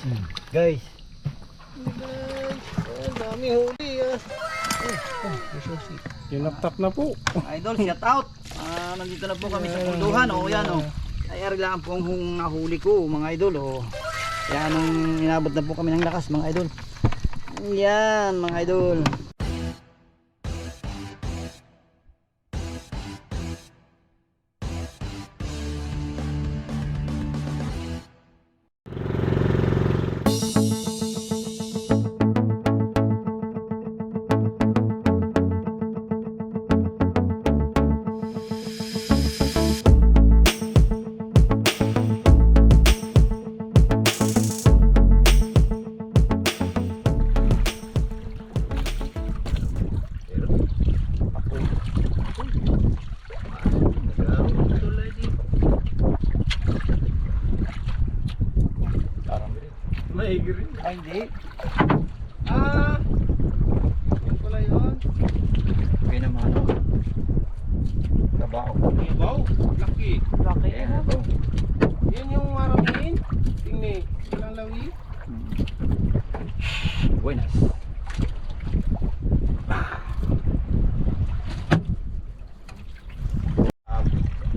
Guys. Guys. Ang dami huli ah. Eh, oh. Tinaktak na po. Idol, shout out. Ah, nandito na po kami sa punduhan. O, yan o. Ay, ari lang po ang hung- nahuli ko, mga idol. O. Yan ang inabot na po kami ng lakas, mga idol. Yan, mga idol. Ay, hindi. Ah! Yan pala yun. Okay naman. Trabaho. Wow, laki. Laki Ayan, na. ito. Yan yung marangin. Tingni, ilang lawi. Buenas. Ah,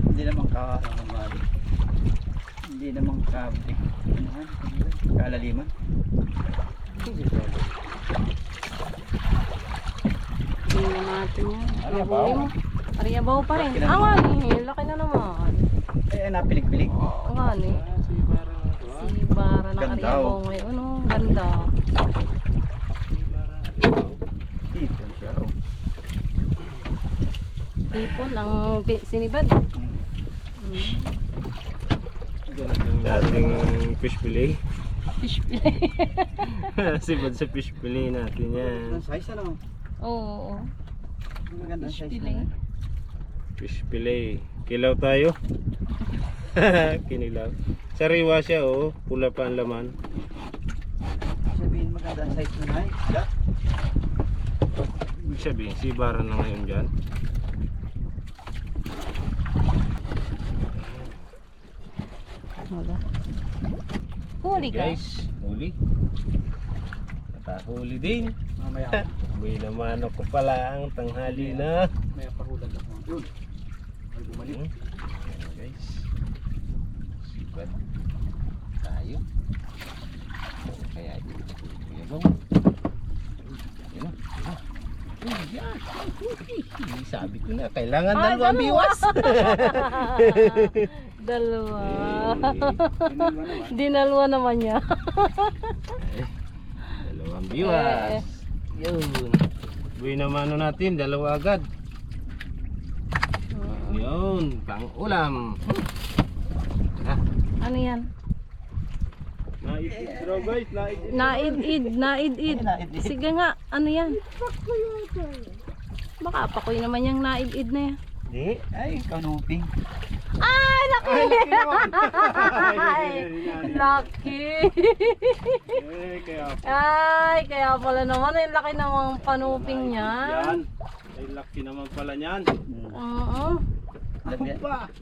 Hindi naman ka ano, Hindi naman ka ano, kalaliman. Tingnan natin yan. Ano Yung ba? huli mo. Ariyabaw pa rin. Na Ah, nga ni. Laki na naman. Ay, ay napilig-pilig. Oo nga ni. Ah, si parang ito ah. Si Bara ng Ganda, Ariyabaw oh. ngayon. Oh, ganda. Ito. Dito siya. oh. Tipon ang pi- sinibad. Mm. Dating fish fillet. Fish fillet. Sibad sa fish fillet natin yan. Ang size ano? Oo. oo. Maganda Fish size fillet. na. Fish fillet. Kilaw tayo. Kinilaw. Sariwa siya oh. Pula pa ang laman. Sabihin maganda ang size na nai. Ibig sabihin, si Bara na ngayon dyan. Wala. Huli. Guys, huli. Nakahuli din. Mamaya. Uwi naman ako pala ang tanghali na. May pahulad ako. Yun. Ay bumalik. Hmm. Ayan, guys. Sibat. Tayo. Kaya ito. Kuya Bong. Yan na. Yan. Sabi ko na, kailangan Ah, dalawang dalawa. biwas. Dalawa. Naman. Dinalwa naman niya. Eh, dalawang biwas. Eh. Yun. Buwi naman ano natin, dalawa agad. Yun, pang ulam. Ah, Ano yan? naitid raw guys. Naid-id, naid-id. Naid-id. Sige nga, ano yan? Baka apakoy naman yung naid-id na yan. Hindi. Ay, kanuping. Ay, laki! Ay, laki! Eh, kaya Ay, kaya pala naman, ay laki ng panuping niya. yan. Ay, laki naman pala niyan. Oo.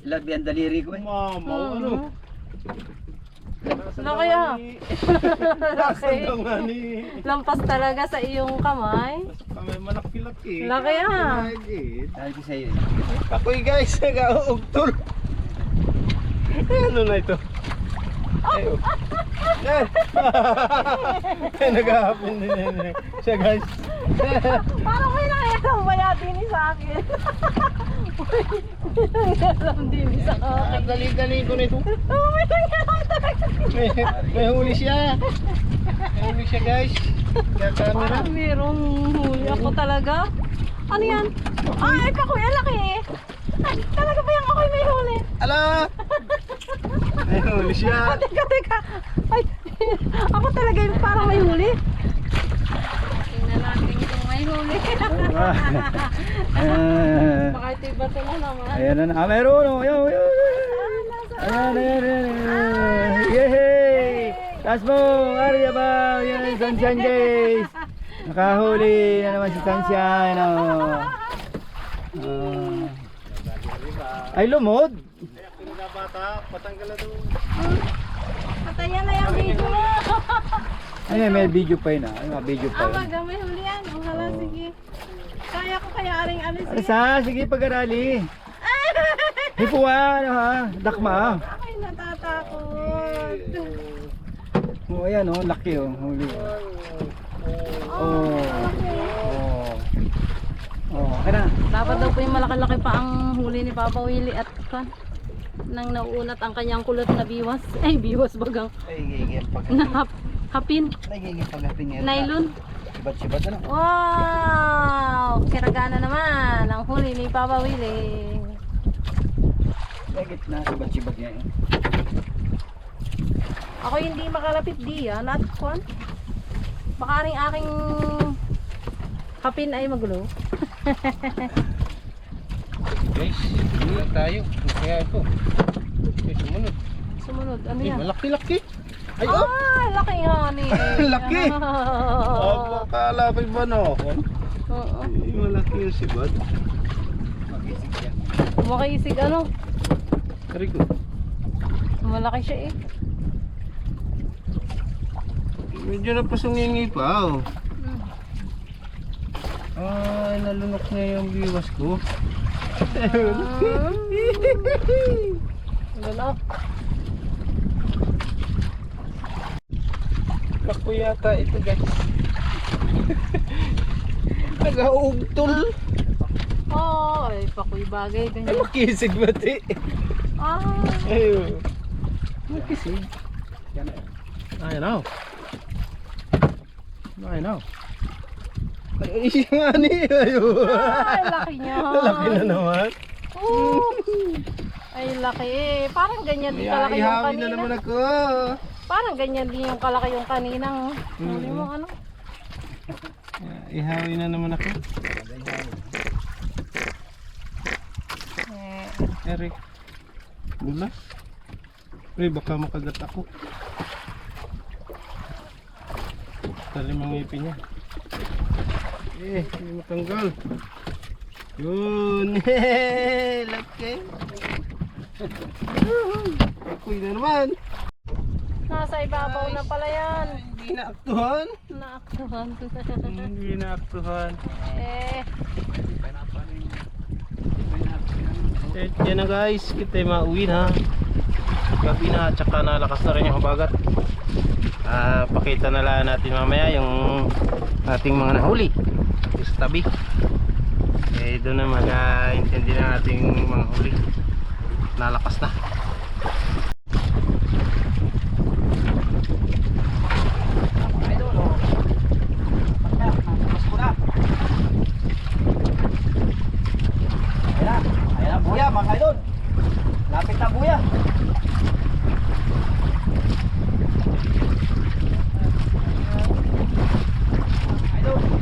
Labi, ang daliri ko eh. mama, ano? Oo. Laki ah. Laki. Lampas talaga sa iyong kamay. Kami malaki-laki. Laki ah. Naigit. Sabi ko sa'yo. Ako'y guys, nag-augtol. Ano na ito? Ay, oh. Yan. Nag-ahapin din yan. eh. Siya guys. Parang may nakitang maya din sa akin. May nangalam din sa akin. Dali-dali ko nito. Oh, may nangalam talaga. May, may huli siya. May huli siya guys. Kaya camera. Parang merong huli ako talaga. Ano yan? Ay, pa kuya, laki eh. Talaga ba yung ako'y may huli? Ala! May huli siya. Teka, teka. Ay, ako talaga yung parang may huli. Tingnan natin kung may huli. Ah, Baka ito iba na naman. ayan na na. Ah, meron. Oh. Ayan, ayan, ayan. Ayan, ayan, ayan, ayan. Yehey! Taas mo, Arya ba? Yan, Sunshine guys. Nakahuli na naman si Sunshine. Oh. Ah. ay, lumod. Bata, patanggal na doon. Patayan na yung video mo. Ay, may video pa yun ah. Ay, mga video pa Ah, yun. wag may huli yan. O hala, Oo. sige. Kaya ko kaya aring alis. Ano sa? Sige, pag-arali. Hipuwa, ano ha? Dakma ah. Ako'y natatakot. Oh, ayan oh, laki oh. Huli. Oh, Oh. okay. Oh. Oh, kaya na. Dapat daw po yung malaki-laki pa ang huli ni Papa Willie at kan nang nauunat ang kanyang kulot na biwas. Ay, biwas bagang. Ay, gigil pag Na hap, hapin. Ay, gigil pag napingin. Nylon. Sibat-sibat ano? Wow! Kiragana naman ang huli ni Papa Willie. Gitna, sibat-sibat eh. Ako hindi makalapit diyan at kwan. Baka rin aking hapin ay magulo. Guys, hindi tayo. Kaya ito. Ay, sumunod. Sumunod, ano Ay, yan? malaki-laki. Ay, oh! Ah, laki nga ni. Laki! Oh, akala ko ba na ako? Oo. Ay, malaki yung sibat. Mag-isip yan. Makisig ano? Kari ko. Malaki siya eh. Medyo napasungingi pa, oh. Hmm. Ay, nalunok niya yung biwas ko. Wala. Lako yata ito, guys. Nag-augtol. Oh, ay pakoy bagay Ay, ganyan. makisig ba, ti? Ah, Ayun. Makisig. Yan. I know. I know. Ay, nga ni. Ay laki niya. Laki na naman. Oh. Ay laki eh. Parang ganyan din kalaki yung Ihawin na kanina. naman ako. Parang ganyan din yung kalaki yung kaninang. Huli mo ano? Ihawin na naman ako. Eh, Eric. Bula. Uy, baka makagat ako. Talim ang ngipin niya. Eh, hindi matanggal. Yun. Laki. Ako'y na naman. nasa ibabaw na pala yan. Hindi na aktuhan. Naaktuhan. Hindi na aktuhan. eh, Eh, yan na guys, kita yung mauwi na. Gabi na, tsaka nalakas na rin yung habagat. Ah, pakita na lang natin mamaya yung ating mga nahuli Yung sa tabi. Eh, doon na mag-intindi na ating mga huli. Nalakas na. Ayan na.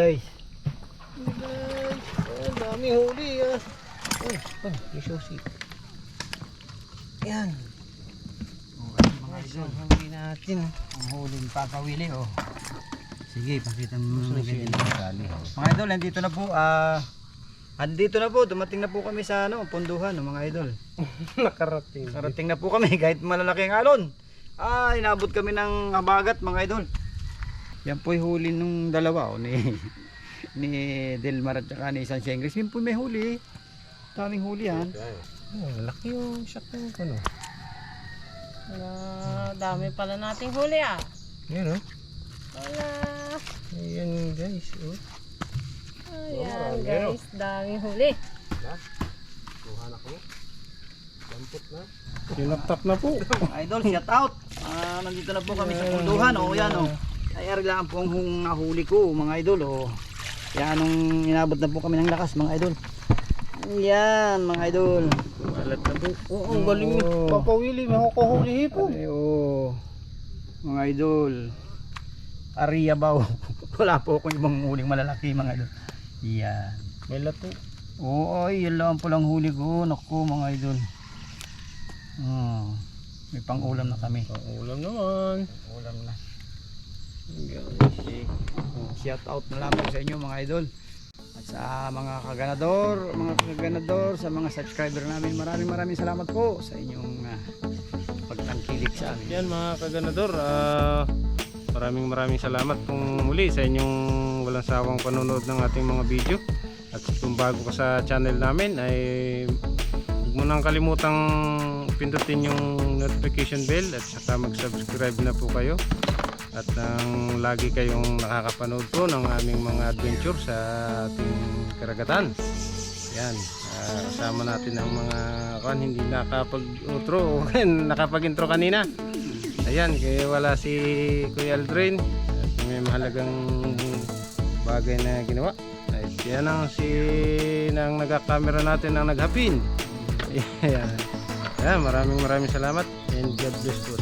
guys. Hey. Ang dami huli ah. Ay, ay, may susi. Yan. Okay, oh, mga idol. Oh. Huli natin. Ang huling papawili oh. Sige, pakita mo na ganyan. Oh. Mga idol, nandito na po. Ah, andito na po. Dumating na po kami sa ano, punduhan, no, mga idol. Nakarating. Nakarating na po kami kahit malalaki ang alon. Ah, inabot kami ng abagat, mga idol. Yan po yung huli nung dalawa oh, ni ni Delmar at saka ni San Sengris. Yun po may huli. Daming huli yan. Oh, laki yung shock ng ano. Wala, dami pala nating huli ah. Yan oh. Wala. Ayan guys. Oh. Ayan guys, daming huli. Sinaptap na po. Mga idol, shout out. Ah, nandito na po kami sa punduhan. Oh, yan oh. Ay, lang po ang nahuli ko, mga idol. Oh. Yan nung inabot na po kami ng lakas, mga idol. Yan, mga idol. Malat na po. Oh, ang galing Oh. Papa Willie. May hukuhuli hipo. Ay, oh. Mga idol. Ariabaw. Wala po akong ibang huling malalaki, mga idol. Yan. May lato. Oo, ay, yun lang po lang huli ko. Naku, mga idol. Oh, may pang-ulam na kami. Ang ulam naman. Ulam na. Shout out na lamang sa inyo mga idol. At sa mga kaganador, mga kaganador, sa mga subscriber namin, maraming maraming salamat po sa inyong ah, pagtangkilik sa amin. Yan mga kaganador, ah, maraming maraming salamat kung muli sa inyong walang sawang panonood ng ating mga video. At kung bago ka sa channel namin ay huwag mo nang kalimutang pindutin yung notification bell at saka mag-subscribe na po kayo. At nang lagi kayong nakakapanood po ng aming mga adventure sa ating karagatan. Yan, kasama natin ang mga kan hindi nakapag-outro, nakapag-intro kanina. Ayan, kaya wala si Kuya Aldrin at may mahalagang bagay na ginawa. Ay, yan ang si nang nagka-camera natin ang naghapin. Ayan. Ayan, maraming maraming salamat and God bless po.